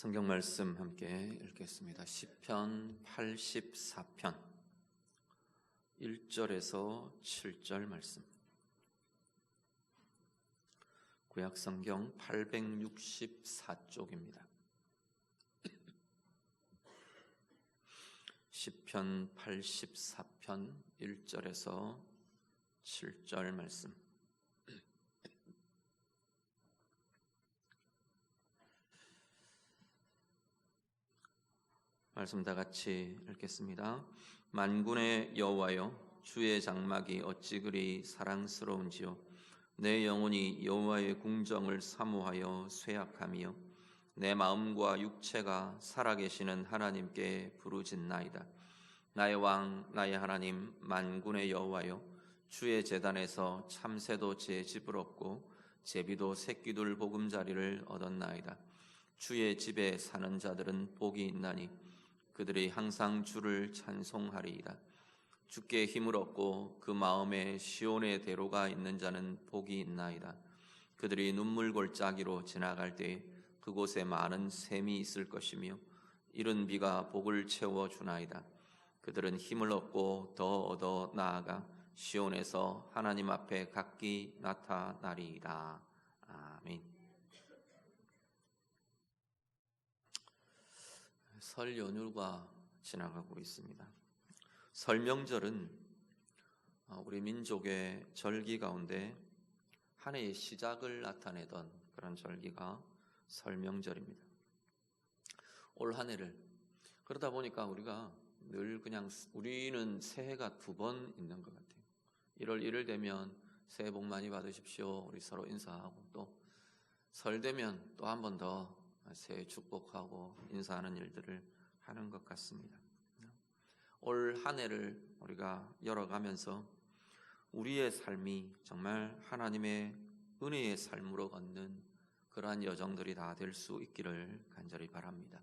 성경 말씀 함께 읽겠습니다. 시편 84편 1절에서 7절 말씀. 구약 성경 864쪽입니다. 시편 84편 1절에서 7절 말씀. 말씀 다 같이 읽겠습니다. 만군의 여호와여 주의 장막이 어찌 그리 사랑스러운지요? 내 영혼이 여호와의 궁정을 사모하여 쇠약하며 내 마음과 육체가 살아계시는 하나님께 부르짖나이다. 나의 왕 나의 하나님 만군의 여호와여 주의 재단에서 참새도 제 집을 얻고 제비도 새끼들 보금자리를 얻었나이다. 주의 집에 사는 자들은 복이 있나니 그들이 항상 주를 찬송하리이다. 주께 힘을 얻고 그 마음에 시온의 대로가 있는 자는 복이 있나이다. 그들이 눈물 골짜기로 지나갈 때 그곳에 많은 샘이 있을 것이며 이른 비가 복을 채워 주나이다. 그들은 힘을 얻고 더 얻어 나아가 시온에서 하나님 앞에 각기 나타나리이다. 아멘. 설 연휴가 지나가고 있습니다. 설 명절은 어, 우리 민족의 절기 가운데 한 해의 시작을 나타내던 그런 절기가 설 명절입니다. 올 한 해를 그러다 보니까 우리가 늘 그냥 우리는 새해가 두 번 있는 것 같아요. 1월 1일 되면 새해 복 많이 받으십시오. 우리 서로 인사하고 또 설 되면 또 한 번 더 새해 축복하고 인사하는 일들을 하는 것 같습니다. 올 한 해를 우리가 열어가면서 우리의 삶이 정말 하나님의 은혜의 삶으로 걷는 그러한 여정들이 다 될 수 있기를 간절히 바랍니다.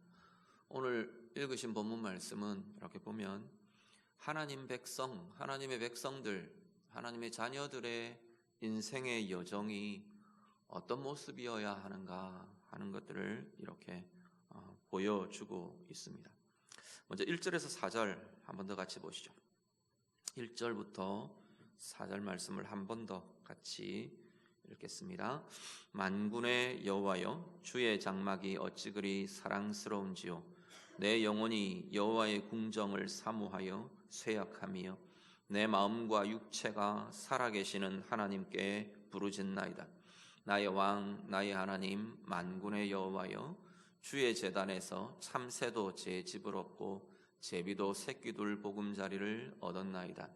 오늘 읽으신 본문 말씀은 이렇게 보면 하나님 백성, 하나님의 백성들, 하나님의 자녀들의 인생의 여정이 어떤 모습이어야 하는가 하는 것들을 이렇게 어, 보여주고 있습니다. 먼저 1절에서 4절 한 번 더 같이 보시죠. 1절부터 4절 말씀을 한 번 더 같이 읽겠습니다. 만군의 여호와여 주의 장막이 어찌 그리 사랑스러운지요 내 영혼이 여호와의 궁정을 사모하여 쇠약하며 내 마음과 육체가 살아계시는 하나님께 부르짖나이다. 나의 왕 나의 하나님 만군의 여호와여 주의 재단에서 참새도 제 집을 얻고 제비도 새끼둘 보금자리를 얻었나이다.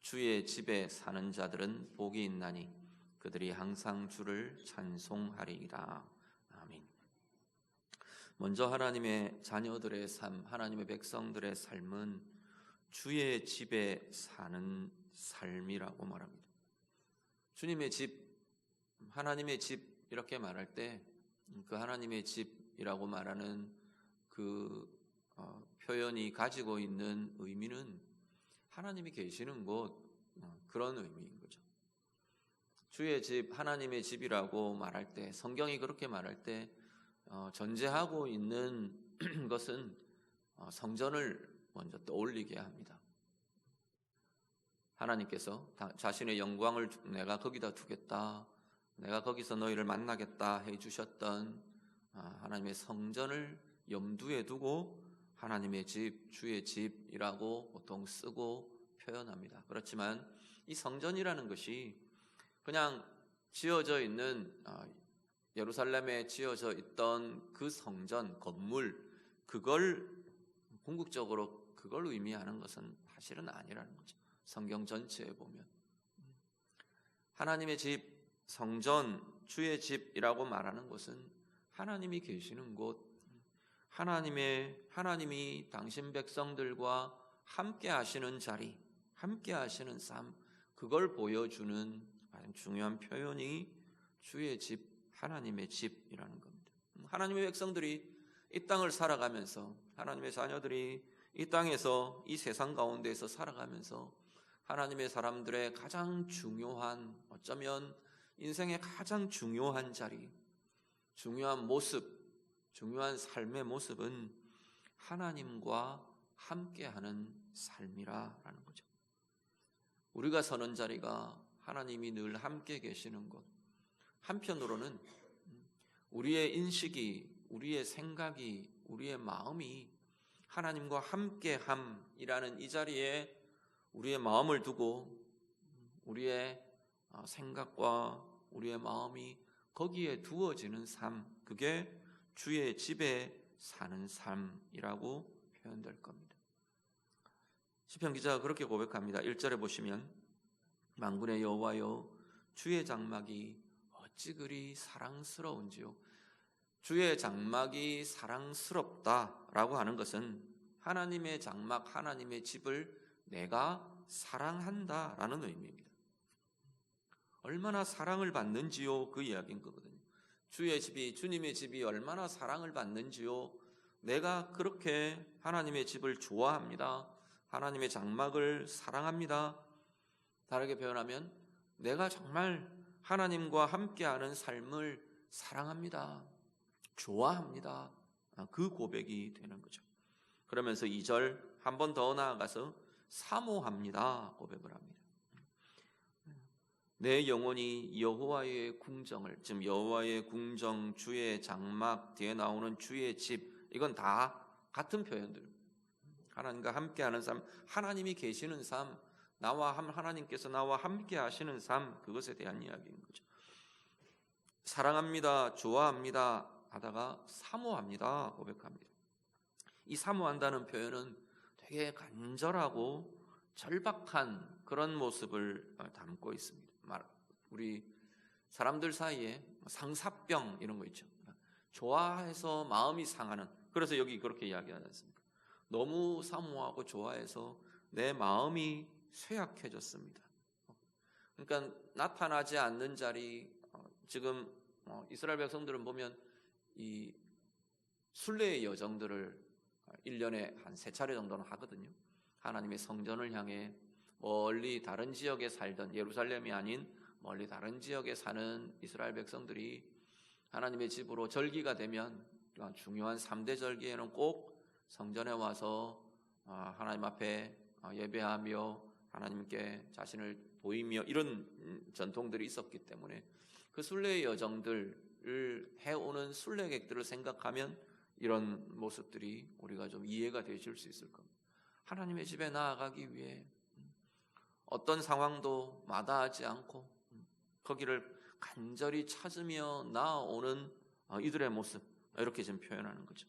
주의 집에 사는 자들은 복이 있나니 그들이 항상 주를 찬송하리이다. 아멘. 먼저 하나님의 자녀들의 삶 하나님의 백성들의 삶은 주의 집에 사는 삶이라고 말합니다. 주님의 집 하나님의 집 이렇게 말할 때 그 하나님의 집이라고 말하는 그 어, 표현이 가지고 있는 의미는 하나님이 계시는 곳 어, 그런 의미인 거죠. 주의 집 하나님의 집이라고 말할 때 성경이 그렇게 말할 때 어, 전제하고 있는 것은 어, 성전을 먼저 떠올리게 합니다. 하나님께서 자신의 영광을 내가 거기다 두겠다. 내가 거기서 너희를 만나겠다 해 주셨던 아, 하나님의 성전을 염두에 두고 하나님의 집, 주의 집이라고 보통 쓰고 표현합니다. 그렇지만 이 성전이라는 것이 그냥 지어져 있는 아, 예루살렘에 지어져 있던 그 성전 건물 그걸 궁극적으로 그걸 의미하는 것은 사실은 아니라는 거죠. 성경 전체에 보면 하나님의 집 성전, 주의 집이라고 말하는 것은 하나님이 계시는 곳, 하나님의, 하나님이 당신 백성들과 함께 하시는 자리, 함께 하시는 삶, 그걸 보여주는 가장 중요한 표현이 주의 집, 하나님의 집이라는 겁니다. 하나님의 백성들이 이 땅을 살아가면서, 하나님의 자녀들이 이 땅에서, 이 세상 가운데에서 살아가면서 하나님의 사람들의 가장 중요한, 어쩌면 인생의 가장 중요한 자리, 중요한 모습, 중요한 삶의 모습은 하나님과 함께하는 삶이라라는 거죠. 우리가 서는 자리가 하나님이 늘 함께 계시는 곳. 한편으로는 우리의 인식이, 우리의 생각이, 우리의 마음이 하나님과 함께함이라는 이 자리에 우리의 마음을 두고 우리의 어, 생각과 우리의 마음이 거기에 두어지는 삶, 그게 주의 집에 사는 삶이라고 표현될 겁니다. 시편 기자가 그렇게 고백합니다. 1절에 보시면 만군의 여호와여 주의 장막이 어찌 그리 사랑스러운지요. 주의 장막이 사랑스럽다라고 하는 것은 하나님의 장막, 하나님의 집을 내가 사랑한다라는 의미입니다. 얼마나 사랑을 받는지요 그 이야기인 거거든요. 주의 집이 주님의 집이 얼마나 사랑을 받는지요. 내가 그렇게 하나님의 집을 좋아합니다. 하나님의 장막을 사랑합니다. 다르게 표현하면 내가 정말 하나님과 함께하는 삶을 사랑합니다. 좋아합니다. 아, 그 고백이 되는 거죠. 그러면서 2절 한 번 더 나아가서 사모합니다. 고백을 합니다. 내 영혼이 여호와의 궁정을 지금 여호와의 궁정 주의 장막 뒤에 나오는 주의 집 이건 다 같은 표현들. 하나님과 함께하는 삶, 하나님이 계시는 삶, 나와 하나님께서 나와 함께 하시는 삶 그것에 대한 이야기인 거죠. 사랑합니다, 좋아합니다 하다가 사모합니다 고백합니다. 이 사모한다는 표현은 되게 간절하고 절박한 그런 모습을 담고 있습니다. 우리 사람들 사이에 상사병 이런 거 있죠. 좋아해서 마음이 상하는. 그래서 여기 그렇게 이야기하지 않습니까? 너무 사모하고 좋아해서 내 마음이 쇠약해졌습니다. 그러니까 나타나지 않는 자리 어, 지금 어, 이스라엘 백성들은 보면 이 순례의 여정들을 1년에 한 세 차례 정도는 하거든요. 하나님의 성전을 향해 멀리 다른 지역에 살던 예루살렘이 아닌 멀리 다른 지역에 사는 이스라엘 백성들이 하나님의 집으로 절기가 되면 중요한 3대 절기에는 꼭 성전에 와서 아, 하나님 앞에 아, 예배하며 하나님께 자신을 보이며 이런 전통들이 있었기 때문에 그 순례의 여정들을 해오는 순례객들을 생각하면 이런 모습들이 우리가 좀 이해가 되실 수 있을 겁니다. 하나님의 집에 나아가기 위해 어떤 상황도 마다하지 않고 거기를 간절히 찾으며 나아오는 어, 이들의 모습 이렇게 지금 표현하는 거죠.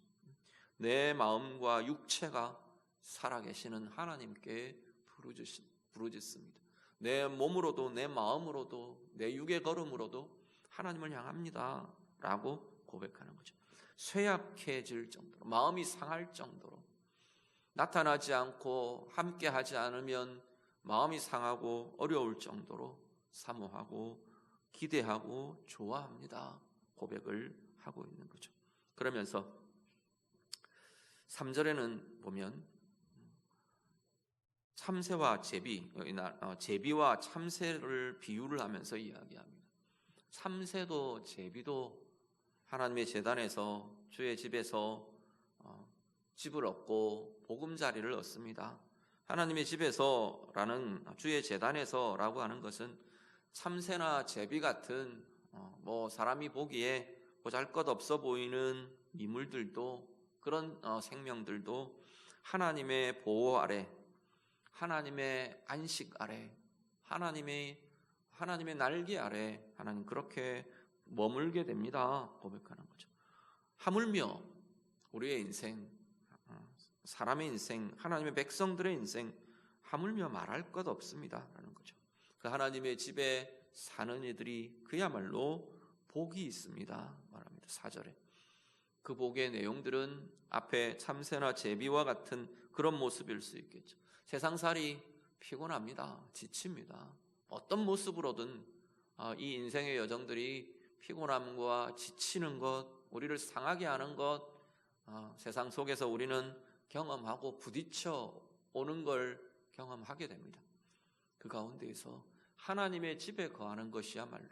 내 마음과 육체가 살아계시는 하나님께 부르짖습니다. 내 몸으로도 내 마음으로도 내 육의 걸음으로도 하나님을 향합니다. 라고 고백하는 거죠. 쇠약해질 정도로 마음이 상할 정도로 나타나지 않고 함께 하지 않으면 마음이 상하고 어려울 정도로 사모하고 기대하고 좋아합니다. 고백을 하고 있는 거죠. 그러면서 3절에는 보면 참새와 제비, 어, 제비와 참새를 비유를 하면서 이야기합니다. 참새도 제비도 하나님의 재단에서 주의 집에서 어, 집을 얻고 보금자리를 얻습니다. 하나님의 집에서라는 주의 재단에서라고 하는 것은 참새나 제비 같은 어, 뭐 사람이 보기에 보잘것 없어 보이는 미물들도 그런 어, 생명들도 하나님의 보호 아래, 하나님의 안식 아래, 하나님의 하나님의 날개 아래 하나님 그렇게 머물게 됩니다. 고백하는 거죠. 하물며 우리의 인생 사람의 인생, 하나님의 백성들의 인생 하물며 말할 것 없습니다. 라는 거죠. 그 하나님의 집에 사는 이들이 그야말로 복이 있습니다. 말합니다. 4절에. 그 복의 내용들은 앞에 참새나 제비와 같은 그런 모습일 수 있겠죠. 세상살이 피곤합니다. 지칩니다. 어떤 모습으로든 아, 이 인생의 여정들이 피곤함과 지치는 것, 우리를 상하게 하는 것, 아, 세상 속에서 우리는 경험하고 부딪혀 오는 걸 경험하게 됩니다. 그 가운데에서 하나님의 집에 거하는 것이야말로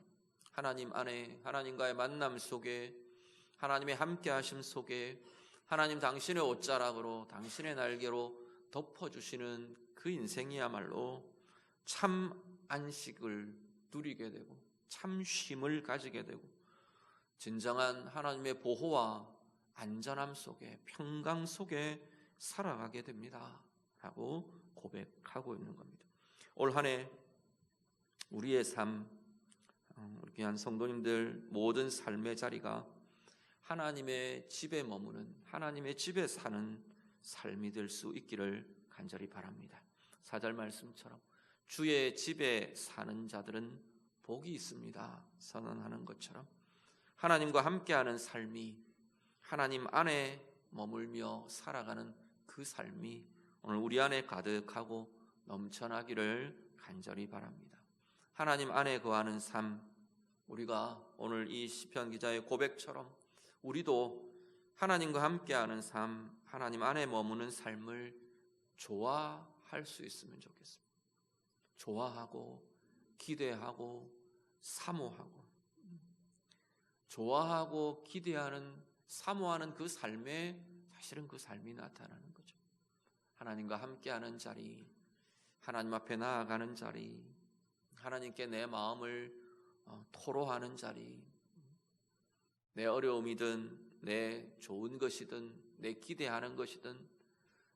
하나님 안에 하나님과의 만남 속에 하나님의 함께 하심 속에 하나님 당신의 옷자락으로 당신의 날개로 덮어주시는 그 인생이야말로 참 안식을 누리게 되고 참 쉼을 가지게 되고 진정한 하나님의 보호와 안전함 속에 평강 속에 살아가게 됩니다. 라고 고백하고 있는 겁니다. 올 한 해 우리의 삶, 어, 우리 귀한 성도님들 모든 삶의 자리가 하나님의 집에 머무는 하나님의 집에 사는 삶이 될 수 있기를 간절히 바랍니다. 사절 말씀처럼 주의 집에 사는 자들은 복이 있습니다. 선언하는 것처럼 하나님과 함께하는 삶이 하나님 안에 머물며 살아가는 그 삶이 오늘 우리 안에 가득하고 넘쳐나기를 간절히 바랍니다. 하나님 안에 거하는 삶 우리가 오늘 이 시편 기자의 고백처럼 우리도 하나님과 함께하는 삶, 하나님 안에 머무는 삶을 좋아할 수 있으면 좋겠습니다. 좋아하고 기대하고 사모하고 좋아하고 기대하는 사모하는 그 삶에 사실은 그 삶이 나타나는 거죠. 하나님과 함께하는 자리, 하나님 앞에 나아가는 자리, 하나님께 내 마음을 어, 토로하는 자리, 내 어려움이든 내 좋은 것이든 내 기대하는 것이든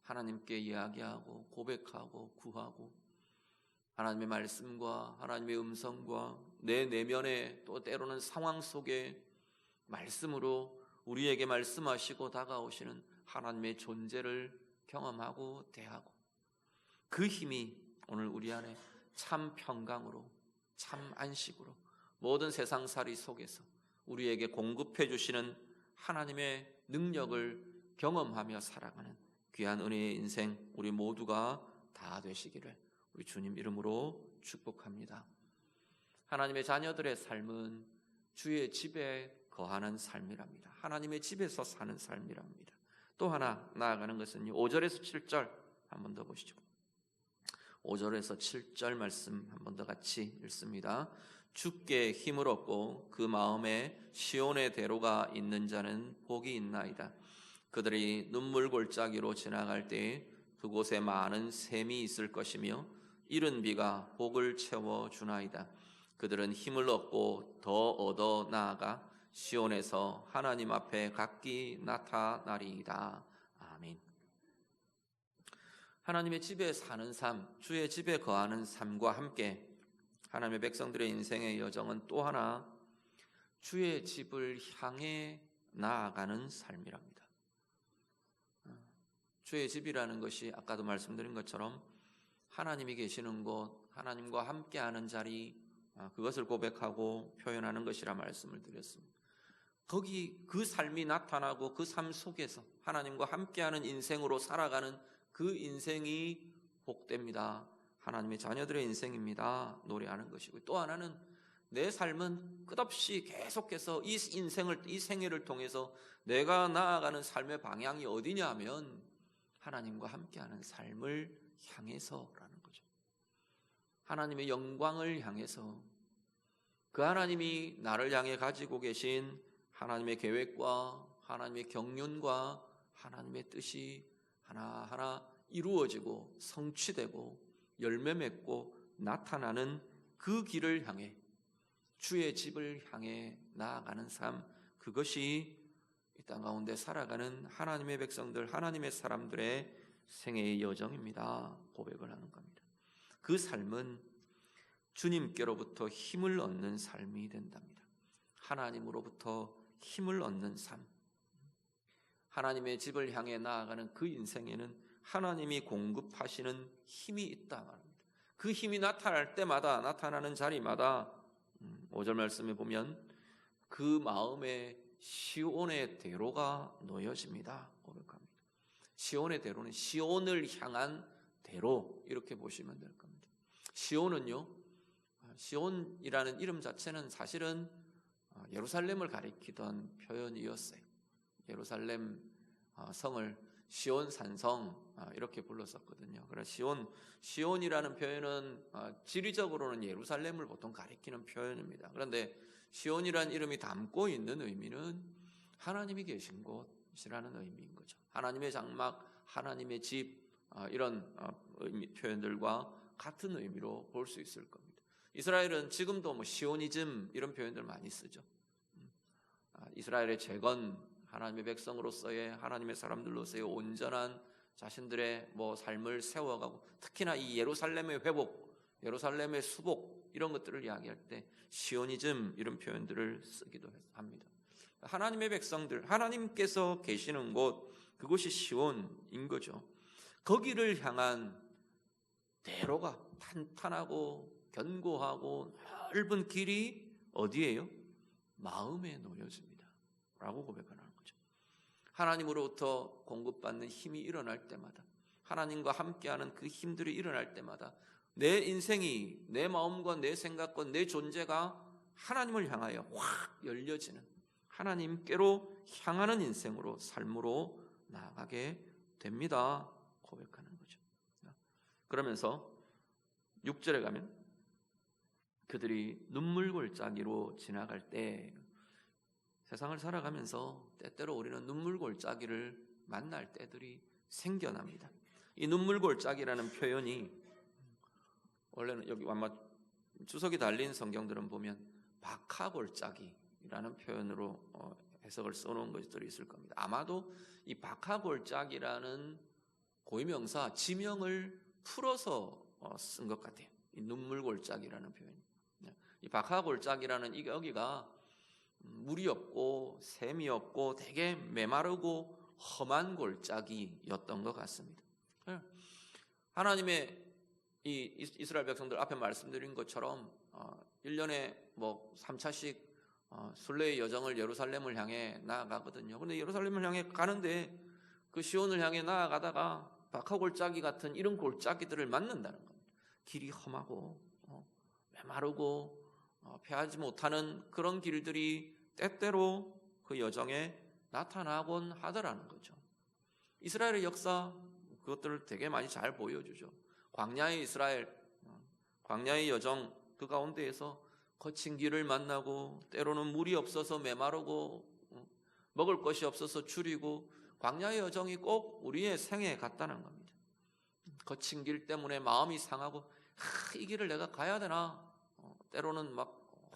하나님께 이야기하고 고백하고 구하고 하나님의 말씀과 하나님의 음성과 내 내면의 또 때로는 상황 속에 말씀으로 우리에게 말씀하시고 다가오시는 하나님의 존재를 경험하고 대하고 그 힘이 오늘 우리 안에 참 평강으로 참 안식으로 모든 세상살이 속에서 우리에게 공급해 주시는 하나님의 능력을 경험하며 살아가는 귀한 은혜의 인생 우리 모두가 다 되시기를 우리 주님 이름으로 축복합니다. 하나님의 자녀들의 삶은 주의 집에 거하는 삶이랍니다. 하나님의 집에서 사는 삶이랍니다. 또 하나 나아가는 것은 5절에서 7절 한 번 더 보시죠. 5절에서 7절 말씀 한 번 더 같이 읽습니다. 주께 힘을 얻고 그 마음에 시온의 대로가 있는 자는 복이 있나이다. 그들이 눈물 골짜기로 지나갈 때 그곳에 많은 샘이 있을 것이며 이른 비가 복을 채워 주나이다. 그들은 힘을 얻고 더 얻어 나아가 시온에서 하나님 앞에 각기 나타나리이다. 아멘. 하나님의 집에 사는 삶, 주의 집에 거하는 삶과 함께 하나님의 백성들의 인생의 여정은 또 하나 주의 집을 향해 나아가는 삶이랍니다. 주의 집이라는 것이 아까도 말씀드린 것처럼 하나님이 계시는 곳, 하나님과 함께하는 자리, 그것을 고백하고 표현하는 것이라 말씀을 드렸습니다. 거기 그 삶이 나타나고 그 삶 속에서 하나님과 함께하는 인생으로 살아가는 그 인생이 복됩니다. 하나님의 자녀들의 인생입니다. 노래하는 것이고 또 하나는 내 삶은 끝없이 계속해서 이 인생을 이 생애를 통해서 내가 나아가는 삶의 방향이 어디냐 하면 하나님과 함께하는 삶을 향해서라는 거죠. 하나님의 영광을 향해서 그 하나님이 나를 향해 가지고 계신 하나님의 계획과 하나님의 경륜과 하나님의 뜻이 하나하나 이루어지고 성취되고 열매 맺고 나타나는 그 길을 향해 주의 집을 향해 나아가는 삶 그것이 이 땅 가운데 살아가는 하나님의 백성들 하나님의 사람들의 생애의 여정입니다. 고백을 하는 겁니다. 그 삶은 주님께로부터 힘을 얻는 삶이 된답니다. 하나님으로부터 힘을 얻는 삶. 하나님의 집을 향해 나아가는 그 인생에는 하나님이 공급하시는 힘이 있다 말합니다. 그 힘이 나타날 때마다 나타나는 자리마다 5절 음, 말씀에 보면 그 마음에 시온의 대로가 놓여집니다. 고백합니다. 시온의 대로는 시온을 향한 대로 이렇게 보시면 될 겁니다. 시온은요. 시온이라는 이름 자체는 사실은 예루살렘을 가리키던 표현이었어요. 예루살렘 성을 시온 산성 이렇게 불렀었거든요. 그래서 시온 시온이라는 표현은 지리적으로는 예루살렘을 보통 가리키는 표현입니다. 그런데 시온이라는 이름이 담고 있는 의미는 하나님이 계신 곳이라는 의미인 거죠. 하나님의 장막, 하나님의 집 아, 이런 어, 표현들과 같은 의미로 볼 수 있을 겁니다. 이스라엘은 지금도 뭐 시오니즘 이런 표현들 많이 쓰죠. 음. 아, 이스라엘의 재건, 하나님의 백성으로서의 하나님의 사람들로서의 온전한 자신들의 뭐 삶을 세워가고 특히나 이 예루살렘의 회복, 예루살렘의 수복 이런 것들을 이야기할 때 시오니즘 이런 표현들을 쓰기도 합니다. 하나님의 백성들, 하나님께서 계시는 곳 그곳이 시온인 거죠. 거기를 향한 대로가 탄탄하고 견고하고 넓은 길이 어디예요? 마음에 놓여집니다. 라고 고백하는 거죠. 하나님으로부터 공급받는 힘이 일어날 때마다 하나님과 함께하는 그 힘들이 일어날 때마다 내 인생이 내 마음과 내 생각과 내 존재가 하나님을 향하여 확 열려지는 하나님께로 향하는 인생으로 삶으로 나아가게 됩니다. 고백하는 거죠. 그러면서 6절에 가면 그들이 눈물 골짜기로 지나갈 때 세상을 살아가면서 때때로 우리는 눈물 골짜기를 만날 때들이 생겨납니다. 이 눈물 골짜기라는 표현이 원래는 여기 아마 주석이 달린 성경들은 보면 박하 골짜기라는 표현으로 어, 해석을 써놓은 것들이 있을 겁니다. 아마도 이 박하 골짜기라는 고유명사 지명을 풀어서 어, 쓴것 같아요. 이 눈물 골짜기라는 표현. 네. 이 박하 골짜기라는 이 여기가 물이 없고 샘이 없고 되게 메마르고 험한 골짜기였던 것 같습니다. 네. 하나님의 이 이스라엘 백성들 앞에 말씀드린 것처럼 1년에 어, 뭐 3차씩 어, 순례의 여정을 예루살렘을 향해 나아가거든요. 그런데 예루살렘을 향해 가는데 그 시온을 향해 나아가다가 박하골짜기 같은 이런 골짜기들을 만난다는 겁니다. 길이 험하고 어, 메마르고 어, 피하지 못하는 그런 길들이 때때로 그 여정에 나타나곤 하더라는 거죠. 이스라엘의 역사 그것들을 되게 많이 잘 보여주죠. 광야의 이스라엘, 어, 광야의 여정 그 가운데에서 거친 길을 만나고 때로는 물이 없어서 메마르고 어, 먹을 것이 없어서 줄이고 광야의 여정이 꼭 우리의 생에 같다는 겁니다. 거친 길 때문에 마음이 상하고 하, 이 길을 내가 가야 되나? 어, 때로는 막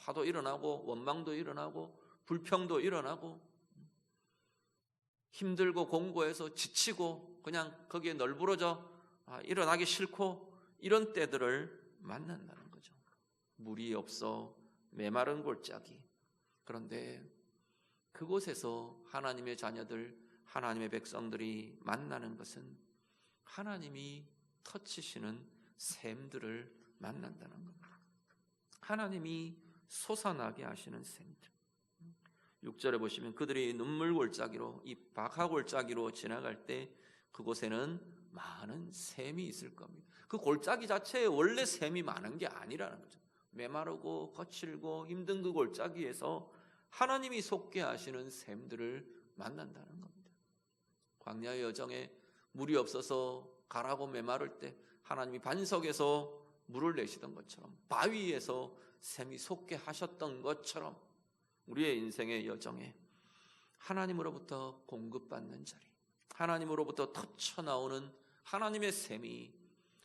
화도 일어나고 원망도 일어나고 불평도 일어나고 힘들고 공고해서 지치고 그냥 거기에 널브러져 아, 일어나기 싫고 이런 때들을 만난다는 거죠. 물이 없어 메마른 골짜기. 그런데 그곳에서 하나님의 자녀들, 하나님의 백성들이 만나는 것은 하나님이 터치시는 샘들을 만난다는 겁니다. 하나님이 솟아나게 하시는 샘들. 6절에 보시면 그들이 눈물 골짜기로 이 박하 골짜기로 지나갈 때 그곳에는 많은 샘이 있을 겁니다. 그 골짜기 자체에 원래 샘이 많은 게 아니라는 거죠. 메마르고 거칠고 힘든 그 골짜기에서 하나님이 속게 하시는 샘들을 만난다는 겁니다. 광야의 여정에 물이 없어서 가라고 메마를 때 하나님이 반석에서 물을 내시던 것처럼 바위에서 샘이 솟게 하셨던 것처럼 우리의 인생의 여정에 하나님으로부터 공급받는 자리, 하나님으로부터 터쳐 나오는 하나님의 샘이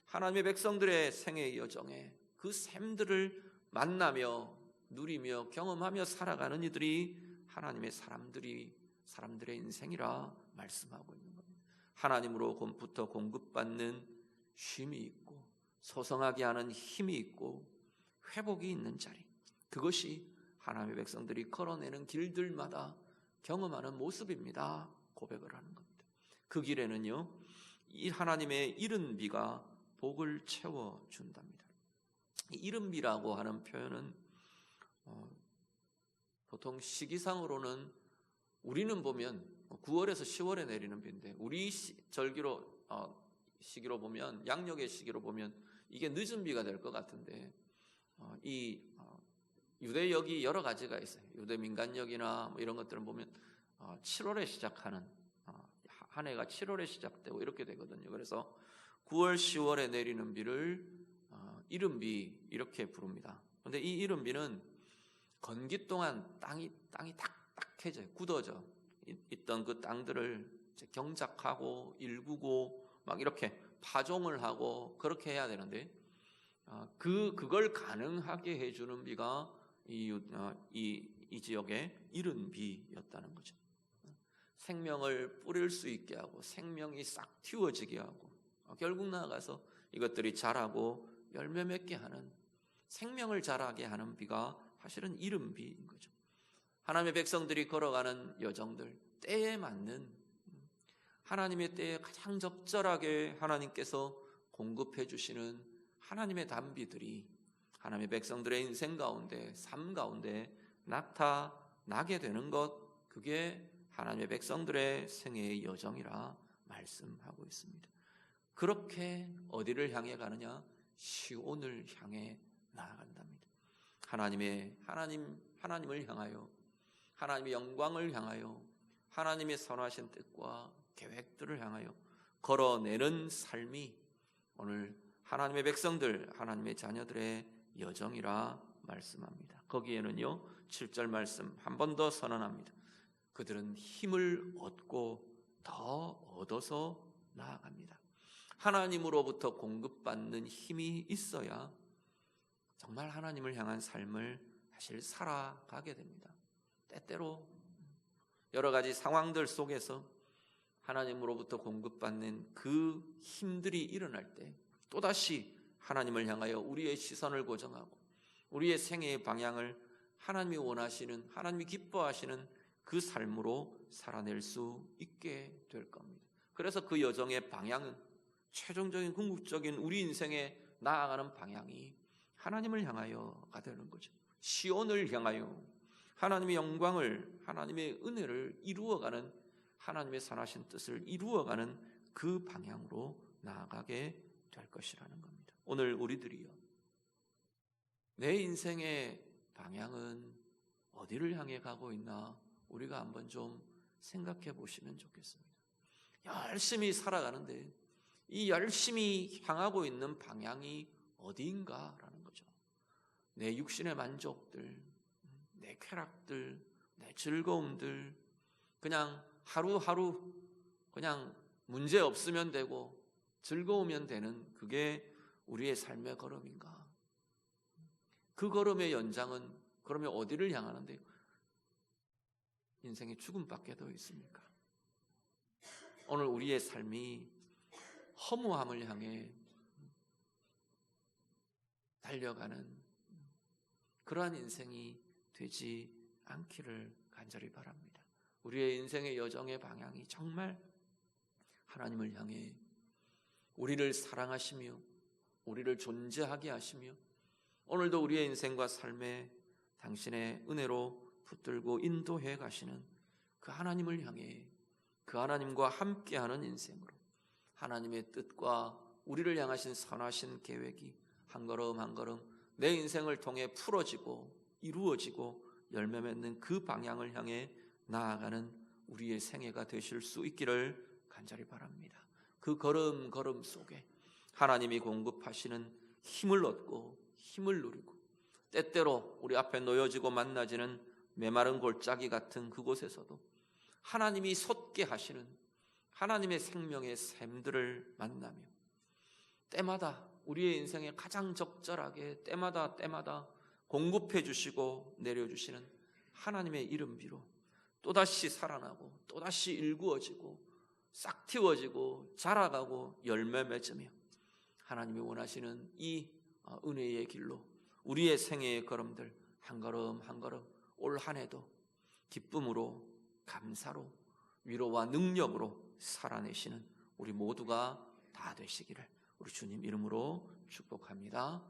하나님의 백성들의 생의 여정에 그 샘들을 만나며 누리며 경험하며 살아가는 이들이 하나님의 사람들이 사람들의 인생이라 말씀하고 있는 겁니다. 하나님으로부터 공급받는 쉼이 있고 소성하게 하는 힘이 있고 회복이 있는 자리. 그것이 하나님의 백성들이 걸어내는 길들마다 경험하는 모습입니다. 고백을 하는 겁니다. 그 길에는요, 이 하나님의 이른 비가 복을 채워 준답니다. 이른 비라고 하는 표현은 어, 보통 시기상으로는 우리는 보면 9월에서 10월에 내리는 비인데 우리 시, 절기로 어, 시기로 보면 양력의 시기로 보면 이게 늦은 비가 될 것 같은데 어, 이 어, 유대역이 여러 가지가 있어요. 유대 민간역이나 뭐 이런 것들은 보면 어, 7월에 시작하는 어, 한 해가 7월에 시작되고 이렇게 되거든요. 그래서 9월, 10월에 내리는 비를 어, 이른비 이렇게 부릅니다. 그런데 이 이른비는 건기 동안 땅이 땅이 딱딱해져요. 굳어져. 있- 있던 그 땅들을 경작하고 일구고 막 이렇게 파종을 하고 그렇게 해야 되는데 아, 그 그걸 가능하게 해주는 비가 이, 유- 어, 이, 이 지역의 이른 비였다는 거죠. 생명을 뿌릴 수 있게 하고 생명이 싹 틔워지게 하고 어, 결국 나아가서 이것들이 자라고 열매 맺게 하는 생명을 자라게 하는 비가 사실은 이른 비인 거죠. 하나님의 백성들이 걸어가는 여정들 때에 맞는 하나님의 때에 가장 적절하게 하나님께서 공급해 주시는 하나님의 단비들이 하나님의 백성들의 인생 가운데 삶 가운데 나타나게 되는 것 그게 하나님의 백성들의 생애의 여정이라 말씀하고 있습니다. 그렇게 어디를 향해 가느냐? 시온을 향해 나아간답니다. 하나님의 하나님 하나님을 향하여 하나님의 영광을 향하여 하나님의 선하신 뜻과 계획들을 향하여 걸어내는 삶이 오늘 하나님의 백성들, 하나님의 자녀들의 여정이라 말씀합니다. 거기에는요, 7절 말씀 한 번 더 선언합니다. 그들은 힘을 얻고 더 얻어서 나아갑니다. 하나님으로부터 공급받는 힘이 있어야 정말 하나님을 향한 삶을 사실 살아가게 됩니다. 때때로 여러 가지 상황들 속에서 하나님으로부터 공급받는 그 힘들이 일어날 때 또다시 하나님을 향하여 우리의 시선을 고정하고 우리의 생애의 방향을 하나님이 원하시는 하나님이 기뻐하시는 그 삶으로 살아낼 수 있게 될 겁니다. 그래서 그 여정의 방향은 최종적인 궁극적인 우리 인생에 나아가는 방향이 하나님을 향하여가 되는 거죠. 시온을 향하여 하나님의 영광을 하나님의 은혜를 이루어가는 하나님의 선하신 뜻을 이루어가는 그 방향으로 나아가게 될 것이라는 겁니다. 오늘 우리들이요. 내 인생의 방향은 어디를 향해 가고 있나 우리가 한번 좀 생각해 보시면 좋겠습니다. 열심히 살아가는데 이 열심히 향하고 있는 방향이 어디인가라는 거죠. 내 육신의 만족들, 내 쾌락들, 내 즐거움들, 그냥 하루하루 그냥 문제 없으면 되고 즐거우면 되는 그게 우리의 삶의 걸음인가? 그 걸음의 연장은 그러면 어디를 향하는데 인생의 죽음밖에 더 있습니까? 오늘 우리의 삶이 허무함을 향해 달려가는 그러한 인생이 되지 않기를 간절히 바랍니다. 우리의 인생의 여정의 방향이 정말 하나님을 향해 우리를 사랑하시며 우리를 존재하게 하시며 오늘도 우리의 인생과 삶에 당신의 은혜로 붙들고 인도해 가시는 그 하나님을 향해 그 하나님과 함께하는 인생으로 하나님의 뜻과 우리를 향하신 선하신 계획이 한 걸음 한 걸음 내 인생을 통해 풀어지고 이루어지고 열매 맺는 그 방향을 향해 나아가는 우리의 생애가 되실 수 있기를 간절히 바랍니다. 그 걸음 걸음 속에 하나님이 공급하시는 힘을 얻고 힘을 누리고 때때로 우리 앞에 놓여지고 만나지는 메마른 골짜기 같은 그곳에서도 하나님이 솟게 하시는 하나님의 생명의 샘들을 만나며 때마다 우리의 인생에 가장 적절하게 때마다 때마다 공급해 주시고 내려 주시는 하나님의 이름비로 또다시 살아나고 또다시 일구어지고 싹 틔워지고 자라가고 열매 맺으며 하나님이 원하시는 이 어, 은혜의 길로 우리의 생애의 걸음들 한 걸음 한 걸음 올 한 해도 기쁨으로 감사로 위로와 능력으로 살아내시는 우리 모두가 다 되시기를 우리 주님 이름으로 축복합니다.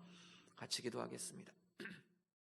같이 기도하겠습니다.